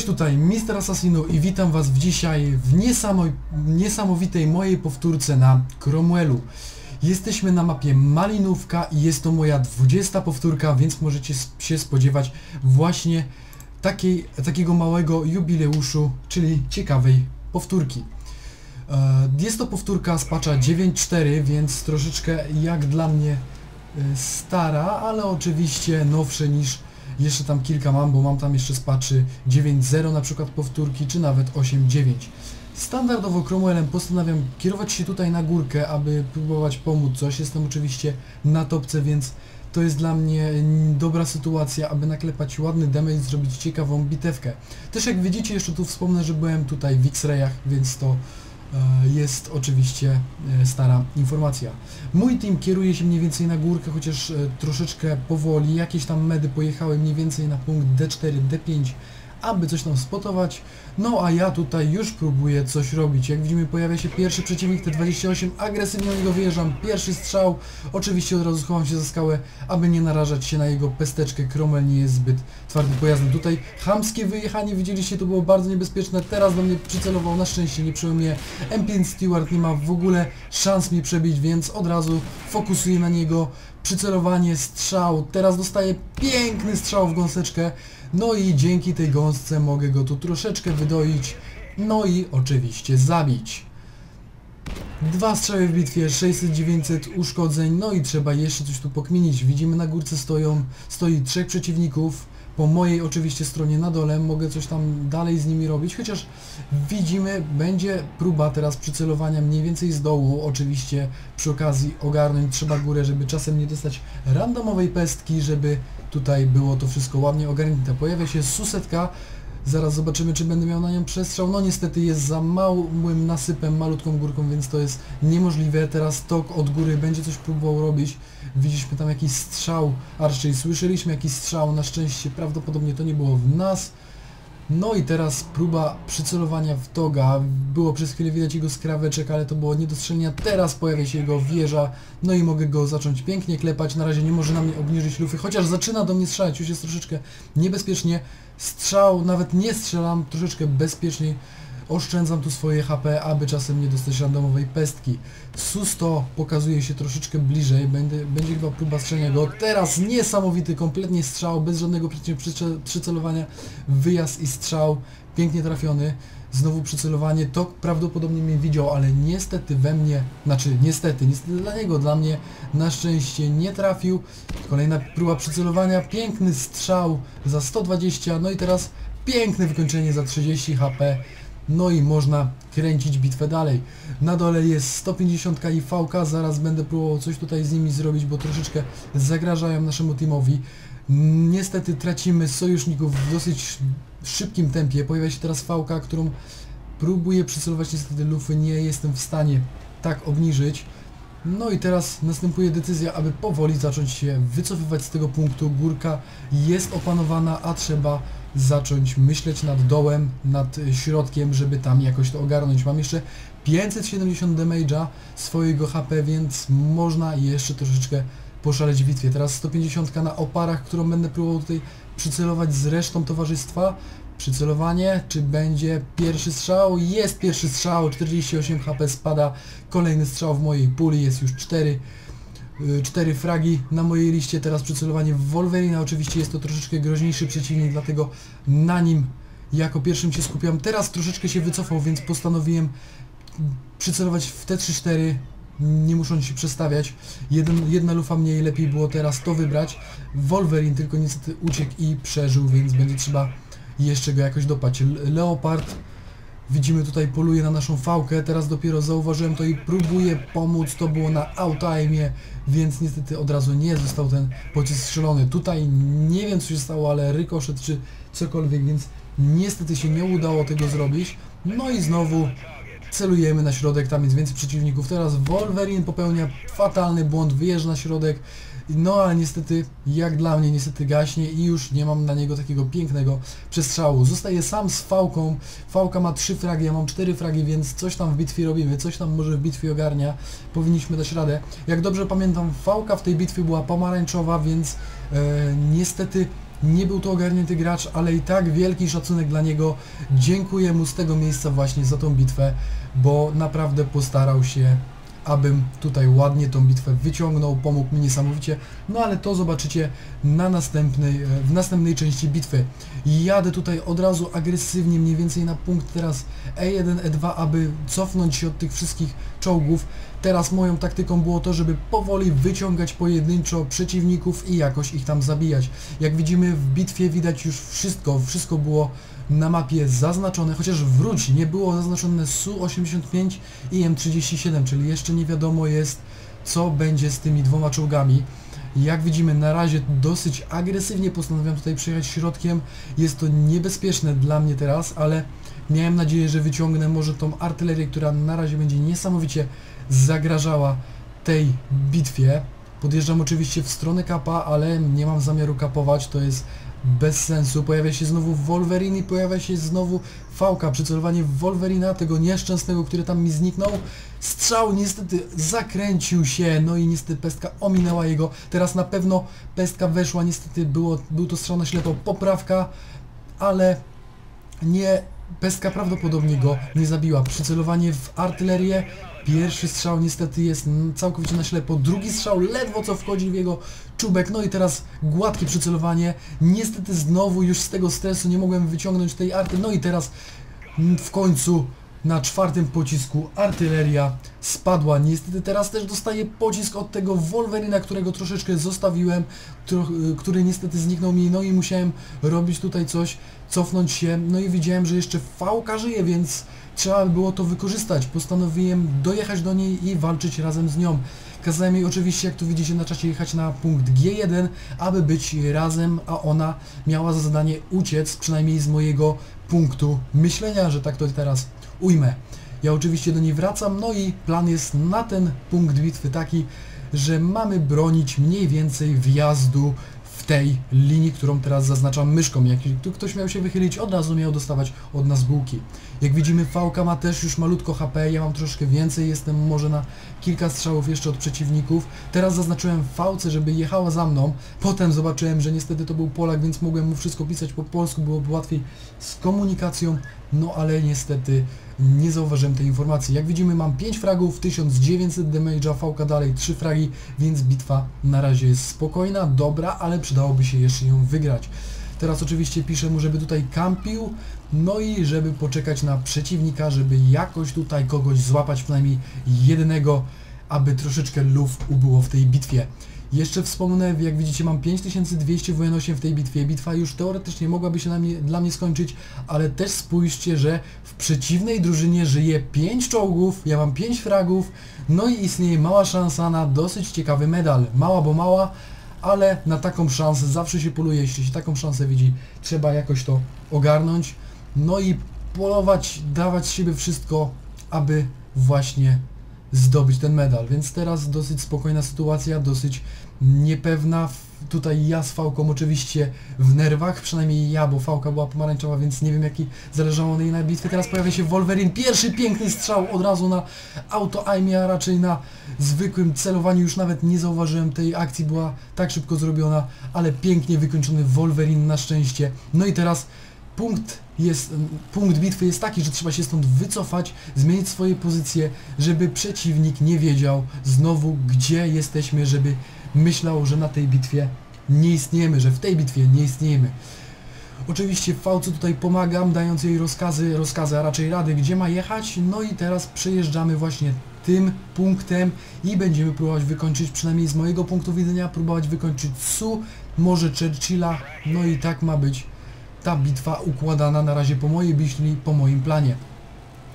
Cześć tutaj, Mister Assassino i witam was w dzisiaj w niesamo niesamowitej mojej powtórce na Cromwellu. Jesteśmy na mapie Malinówka i jest to moja 20 powtórka, więc możecie się spodziewać właśnie takiej, takiego małego jubileuszu, czyli ciekawej powtórki. E, Jest to powtórka z patcha 9.4, więc troszeczkę jak dla mnie e, stara, ale oczywiście nowsze niż jeszcze tam kilka mam, bo mam tam jeszcze z patchy 9.0 na przykład powtórki, czy nawet 8.9. Standardowo Cromwellem postanawiam kierować się tutaj na górkę, aby próbować pomóc coś. Jestem oczywiście na topce, więc to jest dla mnie dobra sytuacja, aby naklepać ładny damage, zrobić ciekawą bitewkę. Też jak widzicie, jeszcze tu wspomnę, że byłem tutaj w X-rayach, więc to jest oczywiście e, stara informacja. Mój team kieruje się mniej więcej na górkę, chociaż e, troszeczkę powoli. Jakieś tam medy pojechały mniej więcej na punkt D4, D5, aby coś tam spotować. No a ja tutaj już próbuję coś robić. Jak widzimy pojawia się pierwszy przeciwnik T28, agresywnie niego wyjeżdżam, pierwszy strzał. Oczywiście od razu schowam się za skałę, aby nie narażać się na jego pesteczkę. Cromwell nie jest zbyt twardym pojazdem. Tutaj chamskie wyjechanie, widzieliście, to było bardzo niebezpieczne. Teraz do mnie przycelował, na szczęście nie przyjął mnie. M5 Stewart nie ma w ogóle szans mnie przebić, więc od razu fokusuję na niego. Przycelowanie, strzał. Teraz dostaję piękny strzał w gąseczkę. No i dzięki tej gąsce mogę go tu troszeczkę wydoić. No i oczywiście zabić. Dwa strzały w bitwie, 600-900 uszkodzeń, no i trzeba jeszcze coś tu pokminić. Widzimy na górce stoją, stoi trzech przeciwników. Po mojej oczywiście stronie na dole mogę coś tam dalej z nimi robić, chociaż widzimy, będzie próba teraz przycelowania mniej więcej z dołu. Oczywiście przy okazji ogarnąć trzeba górę, żeby czasem nie dostać randomowej pestki, żeby tutaj było to wszystko ładnie ogarnięte. Pojawia się susetka, Zaraz zobaczymy, czy będę miał na nią przestrzał. No niestety jest za małym nasypem, malutką górką, więc to jest niemożliwe. Teraz tok od góry będzie coś próbował robić. Widzieliśmy tam jakiś strzał, a raczej słyszeliśmy jakiś strzał. Na szczęście prawdopodobnie to nie było w nas. No i teraz próba przycelowania w toga. Było przez chwilę widać jego skraweczek, ale to było nie. Teraz pojawia się jego wieża. No i mogę go zacząć pięknie klepać. Na razie nie może na mnie obniżyć lufy, chociaż zaczyna do mnie strzelać. Już jest troszeczkę niebezpiecznie. Strzał, nawet nie strzelam, troszeczkę bezpieczniej. Oszczędzam tu swoje HP, aby czasem nie dostać randomowej pestki. Susto pokazuje się troszeczkę bliżej, będzie, będzie chyba próba strzelenia go. Teraz niesamowity, kompletnie strzał, bez żadnego przyce- przycelowania. Wyjazd i strzał, pięknie trafiony. Znowu przycelowanie, to prawdopodobnie mnie widział, ale niestety we mnie, znaczy niestety, niestety dla niego, dla mnie na szczęście nie trafił. Kolejna próba przycelowania, piękny strzał za 120, no i teraz piękne wykończenie za 30 HP. No i można kręcić bitwę dalej. Na dole jest 150 i VK, zaraz będę próbował coś tutaj z nimi zrobić, bo troszeczkę zagrażają naszemu teamowi. Niestety tracimy sojuszników w dosyć szybkim tempie. Pojawia się teraz VK, którą próbuję przycelować niestety lufy, nie jestem w stanie tak obniżyć. No i teraz następuje decyzja, aby powoli zacząć się wycofywać z tego punktu. Górka jest opanowana, a trzeba zacząć myśleć nad dołem, nad środkiem, żeby tam jakoś to ogarnąć. Mam jeszcze 570 damage'a swojego HP, więc można jeszcze troszeczkę poszaleć w bitwie. Teraz 150 na oparach, którą będę próbował tutaj przycelować z resztą towarzystwa. Przycelowanie, czy będzie pierwszy strzał? Jest pierwszy strzał, 48 HP spada. Kolejny strzał w mojej puli, jest już 4. 4 fragi na mojej liście, teraz przycelowanie w Wolverina, oczywiście jest to troszeczkę groźniejszy przeciwnik, dlatego na nim jako pierwszym się skupiam. Teraz troszeczkę się wycofał, więc postanowiłem przycelować w T3-4, nie musząc się przestawiać. Jeden, jedna lufa mniej, lepiej było teraz to wybrać. Wolverine tylko niestety uciekł i przeżył, więc będzie trzeba jeszcze go jakoś dopać. Leopard Widzimy tutaj poluje na naszą fałkę, teraz dopiero zauważyłem to i próbuję pomóc, to było na outtime, więc niestety od razu nie został ten pocisk strzelony. Tutaj nie wiem co się stało, ale rykoszet czy cokolwiek, więc niestety się nie udało tego zrobić. No i znowu celujemy na środek, tam jest więcej przeciwników. Teraz Wolverine popełnia fatalny błąd, wyjeżdża na środek, no ale niestety, jak dla mnie, niestety gaśnie i już nie mam na niego takiego pięknego przestrzału. Zostaję sam z Fałką. Fałka ma 3 fragi, ja mam 4 fragi, więc coś tam w bitwie robimy, coś tam może w bitwie ogarnia. Powinniśmy dać radę. Jak dobrze pamiętam, Fałka w tej bitwie była pomarańczowa, więc e, niestety Nie był to ogarnięty gracz, ale i tak wielki szacunek dla niego. Dziękuję mu z tego miejsca właśnie za tą bitwę, bo naprawdę postarał się abym tutaj ładnie tą bitwę wyciągnął, pomógł mi niesamowicie, no ale to zobaczycie na następnej, e, w następnej części bitwy. Jadę tutaj od razu agresywnie, mniej więcej na punkt teraz E1, E2, aby cofnąć się od tych wszystkich czołgów. Teraz moją taktyką było to, żeby powoli wyciągać pojedynczo przeciwników i jakoś ich tam zabijać. Jak widzimy w bitwie widać już wszystko, wszystko było na mapie zaznaczone, chociaż wróć, nie było zaznaczone Su-85 i M37, czyli jeszcze nie wiadomo jest co będzie z tymi dwoma czołgami. Jak widzimy na razie dosyć agresywnie postanowiłem tutaj przejechać środkiem, jest to niebezpieczne dla mnie teraz, ale miałem nadzieję, że wyciągnę może tą artylerię, która na razie będzie niesamowicie zagrażała tej bitwie. Podjeżdżam oczywiście w stronę kapa, ale nie mam zamiaru kapować, to jest bez sensu. Pojawia się znowu Wolverine i pojawia się znowu Fałka. Przycelowanie Wolverina, tego nieszczęsnego, który tam mi zniknął. Strzał niestety zakręcił się, no i niestety pestka ominęła jego. Teraz na pewno pestka weszła, niestety było, był to strzał na ślepo, poprawka, ale nie, pestka prawdopodobnie go nie zabiła. Przycelowanie w artylerię, Pierwszy strzał niestety jest całkowicie na ślepo, drugi strzał ledwo co wchodzi w jego czubek, no i teraz gładkie przycelowanie. Niestety znowu już z tego stresu nie mogłem wyciągnąć tej arty, no i teraz w końcu na czwartym pocisku artyleria spadła. Niestety teraz też dostaję pocisk od tego Wolverina, którego troszeczkę zostawiłem, który niestety zniknął mi, no i musiałem robić tutaj coś, cofnąć się, no i widziałem, że jeszcze Fałka żyje, więc trzeba było to wykorzystać. Postanowiłem dojechać do niej i walczyć razem z nią. Kazałem jej oczywiście, jak tu widzicie na czacie, jechać na punkt G1, aby być razem, a ona miała za zadanie uciec, przynajmniej z mojego punktu myślenia, że tak to teraz ujmę. Ja oczywiście do niej wracam, no i plan jest na ten punkt bitwy taki, że mamy bronić mniej więcej wjazdu w tej linii, którą teraz zaznaczam myszką. Jak ktoś miał się wychylić, od razu miał dostawać od nas bułki. Jak widzimy VK ma też już malutko HP, ja mam troszkę więcej, jestem może na kilka strzałów jeszcze od przeciwników. Teraz zaznaczyłem VC, żeby jechała za mną. Potem zobaczyłem, że niestety to był Polak, więc mogłem mu wszystko pisać po polsku, byłoby łatwiej z komunikacją. No ale niestety nie zauważyłem tej informacji. Jak widzimy mam 5 fragów, 1900 damage'a, VK dalej 3 fragi, więc bitwa na razie jest spokojna, dobra, ale przydałoby się jeszcze ją wygrać. Teraz oczywiście piszę mu, żeby tutaj kampił, no i żeby poczekać na przeciwnika, żeby jakoś tutaj kogoś złapać, przynajmniej jednego, aby troszeczkę luf ubyło w tej bitwie. Jeszcze wspomnę, jak widzicie mam 5200 WN8 w tej bitwie. Bitwa już teoretycznie mogłaby się mnie, dla mnie skończyć, ale też spójrzcie, że w przeciwnej drużynie żyje 5 czołgów, ja mam 5 fragów, no i istnieje mała szansa na dosyć ciekawy medal. Mała, bo mała, ale na taką szansę zawsze się poluje, jeśli się taką szansę widzi, trzeba jakoś to ogarnąć, no i polować, dawać z siebie wszystko, aby właśnie zdobyć ten medal, więc teraz dosyć spokojna sytuacja, dosyć niepewna, tutaj ja z Fałką oczywiście w nerwach, przynajmniej ja, bo Fałka była pomarańczowa, więc nie wiem jaki zależało na jej na bitwie. Teraz pojawia się Wolverine, pierwszy piękny strzał od razu na auto a raczej na zwykłym celowaniu, już nawet nie zauważyłem tej akcji, była tak szybko zrobiona, ale pięknie wykończony Wolverine na szczęście. No i teraz punkt, jest, punkt bitwy jest taki, że trzeba się stąd wycofać, zmienić swoje pozycje, żeby przeciwnik nie wiedział znowu gdzie jesteśmy, żeby myślał, że na tej bitwie nie istniejemy, że w tej bitwie nie istniejemy. Oczywiście Fałce tutaj pomagam, dając jej rozkazy, rozkazy, a raczej rady, gdzie ma jechać. No i teraz przejeżdżamy właśnie tym punktem i będziemy próbować wykończyć, przynajmniej z mojego punktu widzenia, próbować wykończyć Su, może Churchilla, no i tak ma być ta bitwa układana na razie po mojej myśli, po moim planie.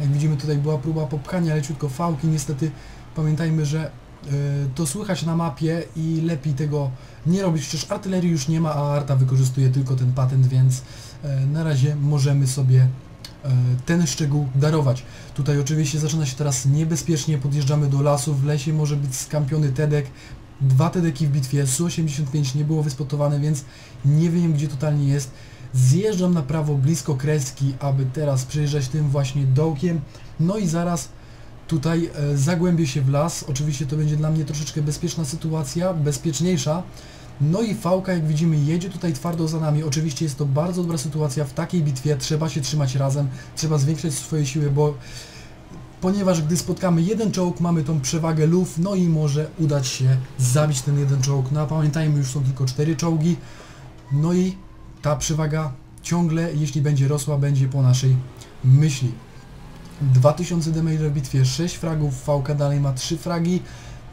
Jak widzimy tutaj była próba popchania leciutko fałki, niestety pamiętajmy, że y, to słychać na mapie i lepiej tego nie robić, przecież artylerii już nie ma, a arta wykorzystuje tylko ten patent, więc y, na razie możemy sobie y, ten szczegół darować. Tutaj oczywiście zaczyna się teraz niebezpiecznie, podjeżdżamy do lasu, w lesie może być skampiony Tedek, dwa Tedeki w bitwie, Su-85 nie było wyspotowane, więc nie wiem gdzie totalnie jest. Zjeżdżam na prawo blisko kreski, aby teraz przejeżdżać tym właśnie dołkiem. No i zaraz Tutaj e, zagłębię się w las, oczywiście to będzie dla mnie troszeczkę bezpieczna sytuacja, bezpieczniejsza. No i Fałka, jak widzimy, jedzie tutaj twardo za nami. Oczywiście jest to bardzo dobra sytuacja w takiej bitwie. Trzeba się trzymać razem, trzeba zwiększać swoje siły, bo ponieważ gdy spotkamy jeden czołg, mamy tą przewagę luf, no i może udać się zabić ten jeden czołg. No a pamiętajmy, już są tylko cztery czołgi. No i ta przewaga ciągle, jeśli będzie rosła, będzie po naszej myśli. 2000 damage w bitwie, 6 fragów, Fałka dalej ma 3 fragi.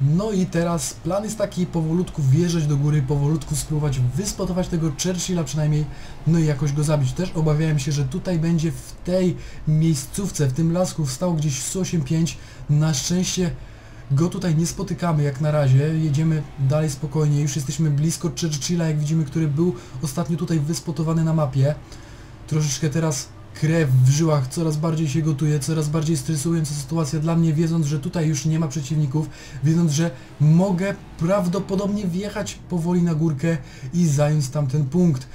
No i teraz plan jest taki powolutku wjeżdżać do góry, powolutku spróbować wyspotować tego Churchilla przynajmniej, no i jakoś go zabić. Też obawiałem się, że tutaj będzie w tej miejscówce, w tym lasku wstał gdzieś Su-85. Na szczęście go tutaj nie spotykamy jak na razie, jedziemy dalej spokojnie, już jesteśmy blisko Churchilla, jak widzimy, który był ostatnio tutaj wyspotowany na mapie. Troszeczkę teraz krew w żyłach coraz bardziej się gotuje, coraz bardziej stresująca sytuacja dla mnie, wiedząc, że tutaj już nie ma przeciwników, wiedząc, że mogę prawdopodobnie wjechać powoli na górkę i zająć tamten punkt.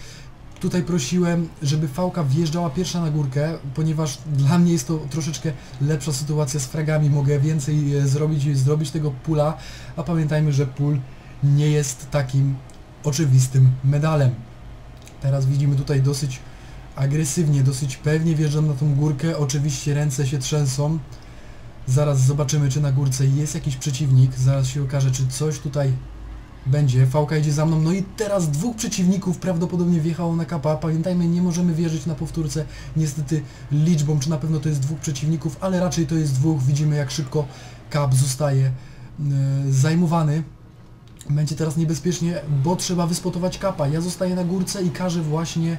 Tutaj prosiłem, żeby Fałka wjeżdżała pierwsza na górkę, ponieważ dla mnie jest to troszeczkę lepsza sytuacja z fragami, mogę więcej e, zrobić, zrobić tego pula, a pamiętajmy, że pól nie jest takim oczywistym medalem. Teraz widzimy tutaj dosyć agresywnie, dosyć pewnie wjeżdżam na tą górkę, oczywiście ręce się trzęsą. Zaraz zobaczymy, czy na górce jest jakiś przeciwnik, zaraz się okaże, czy coś tutaj będzie. Fałka idzie za mną, no i teraz dwóch przeciwników prawdopodobnie wjechało na kapa. Pamiętajmy, nie możemy wierzyć na powtórce niestety liczbą, czy na pewno to jest dwóch przeciwników, ale raczej to jest dwóch. Widzimy jak szybko kap zostaje yy, zajmowany. Będzie teraz niebezpiecznie, bo trzeba wyspotować kapa. Ja zostaję na górce i każę właśnie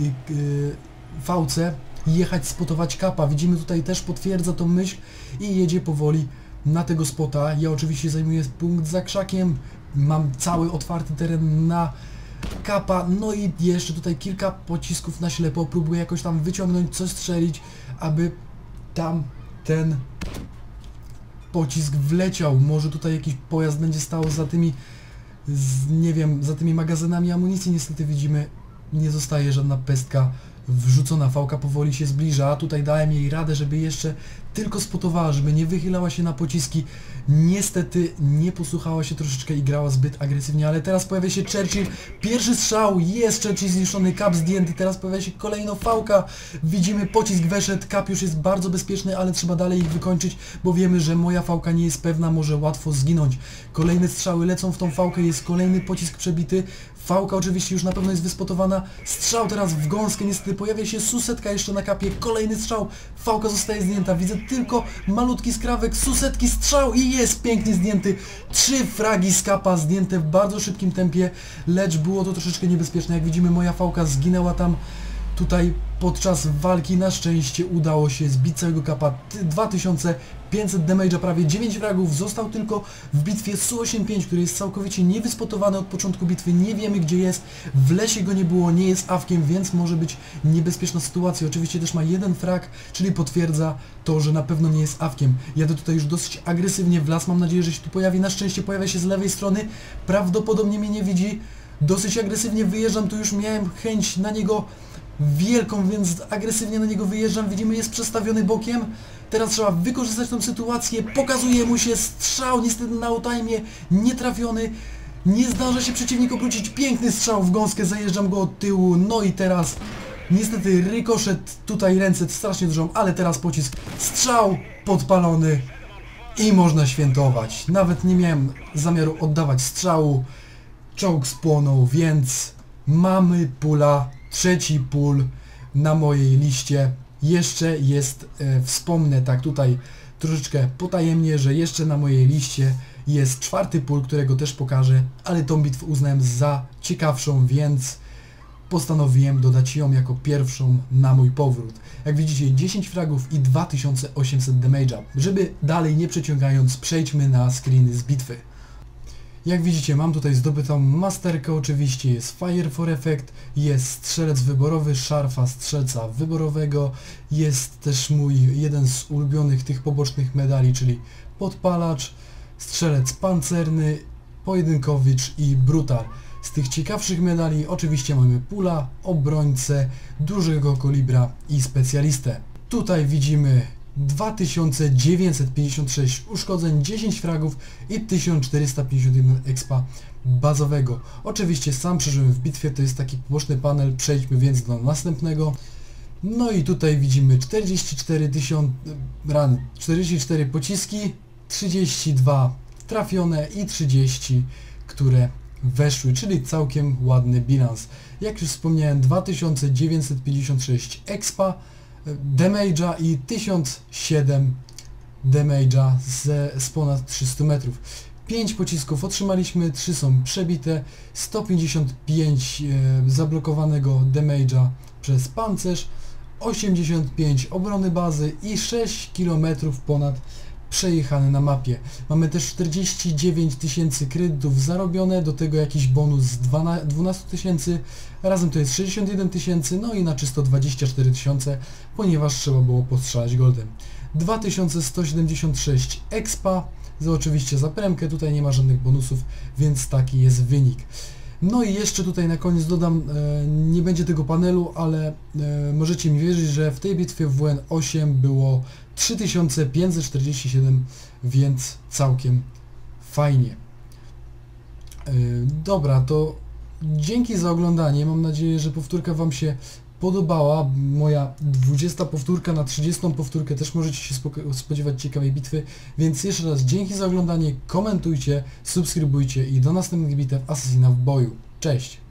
yy, fałce jechać spotować kapa. Widzimy tutaj też potwierdza tą myśl i jedzie powoli na tego spota. Ja oczywiście zajmuję punkt za krzakiem, mam cały otwarty teren na kapa, no i jeszcze tutaj kilka pocisków na ślepo, próbuję jakoś tam wyciągnąć, coś strzelić, aby tam ten pocisk wleciał. Może tutaj jakiś pojazd będzie stał za tymi, z, nie wiem, za tymi magazynami amunicji. Niestety widzimy, nie zostaje żadna pestka wrzucona. Fałka powoli się zbliża. Tutaj dałem jej radę, żeby jeszcze tylko spotowała, żeby nie wychylała się na pociski. Niestety nie posłuchała się troszeczkę i grała zbyt agresywnie, ale teraz pojawia się Churchill. Pierwszy strzał, jest Churchill zniszczony, kap zdjęty, teraz pojawia się kolejno fałka. Widzimy pocisk weszedł, kap już jest bardzo bezpieczny, ale trzeba dalej ich wykończyć, bo wiemy, że moja fałka nie jest pewna, może łatwo zginąć. Kolejne strzały lecą w tą fałkę, jest kolejny pocisk przebity. Fałka oczywiście już na pewno jest wyspotowana. Strzał teraz w gąskę, niestety pojawia się susetka jeszcze na kapie. Kolejny strzał, fałka zostaje zdjęta. Widzę tylko malutki skrawek, susetki strzał i jest pięknie zdjęty. Trzy fragi z kapa zdjęte w bardzo szybkim tempie, lecz było to troszeczkę niebezpieczne. Jak widzimy moja fałka zginęła tam tutaj podczas walki na szczęście udało się zbić całego kapa. 2500 damage'a, prawie 9 fragów, został tylko w bitwie Su-85, który jest całkowicie niewyspotowany od początku bitwy, nie wiemy gdzie jest, w lesie go nie było, nie jest awkiem, więc może być niebezpieczna sytuacja, oczywiście też ma jeden frag, czyli potwierdza to, że na pewno nie jest awkiem. Jadę tutaj już dosyć agresywnie w las, mam nadzieję, że się tu pojawi, na szczęście pojawia się z lewej strony, prawdopodobnie mnie nie widzi, dosyć agresywnie wyjeżdżam, tu już miałem chęć na niego wielką, więc agresywnie na niego wyjeżdżam. Widzimy, jest przestawiony bokiem. Teraz trzeba wykorzystać tą sytuację. Pokazuje mu się strzał, niestety na otajmie nietrafiony. Nie zdąża się przeciwnik obrócić. Piękny strzał w gąskę, zajeżdżam go od tyłu. No i teraz niestety rykoszet, tutaj ręce strasznie drżą, ale teraz pocisk. Strzał podpalony i można świętować. Nawet nie miałem zamiaru oddawać strzału. Czołg spłonął, więc mamy pula trzeci pól na mojej liście. Jeszcze jest, e, wspomnę tak tutaj troszeczkę potajemnie, że jeszcze na mojej liście jest czwarty pól, którego też pokażę, ale tą bitwę uznałem za ciekawszą, więc postanowiłem dodać ją jako pierwszą na mój powrót. Jak widzicie 10 fragów i 2800 damage'a. Żeby dalej nie przeciągając, przejdźmy na screeny z bitwy. Jak widzicie mam tutaj zdobytą masterkę oczywiście, jest Fire for Effect, jest strzelec wyborowy, szarfa strzelca wyborowego, jest też mój jeden z ulubionych tych pobocznych medali, czyli podpalacz, strzelec pancerny, pojedynkowicz i brutal. Z tych ciekawszych medali oczywiście mamy pula, obrońcę, dużego kolibra i specjalistę. Tutaj widzimy 2956 uszkodzeń, 10 fragów i 1451 expa bazowego. Oczywiście sam przeżyłem w bitwie, to jest taki poboczny panel, przejdźmy więc do następnego. No i tutaj widzimy 44 tysiąc ran, 44 pociski, 32 trafione i 30, które weszły, czyli całkiem ładny bilans. Jak już wspomniałem 2956 expa, damage'a i 1007 damage'a z, z ponad 300 metrów. 5 pocisków otrzymaliśmy, 3 są przebite, 155 e, zablokowanego damage'a przez pancerz, 85 obrony bazy i 6 km ponad przejechane na mapie. Mamy też 49 tysięcy kredytów zarobione, do tego jakiś bonus z 12 tysięcy, razem to jest 61 tysięcy, no i na czysto 24 tysiące, ponieważ trzeba było postrzelać goldem. 2176 expa, za oczywiście za premkę, tutaj nie ma żadnych bonusów, więc taki jest wynik. No i jeszcze tutaj na koniec dodam, e, nie będzie tego panelu, ale e, możecie mi wierzyć, że w tej bitwie w WN8 było 3547, więc całkiem fajnie. E, dobra, to dzięki za oglądanie. Mam nadzieję, że powtórka Wam się podobała. Moja 20 powtórka na 30 powtórkę też możecie się spodziewać ciekawej bitwy. Więc jeszcze raz dzięki za oglądanie, komentujcie, subskrybujcie i do następnych bitew Assassina w boju. Cześć!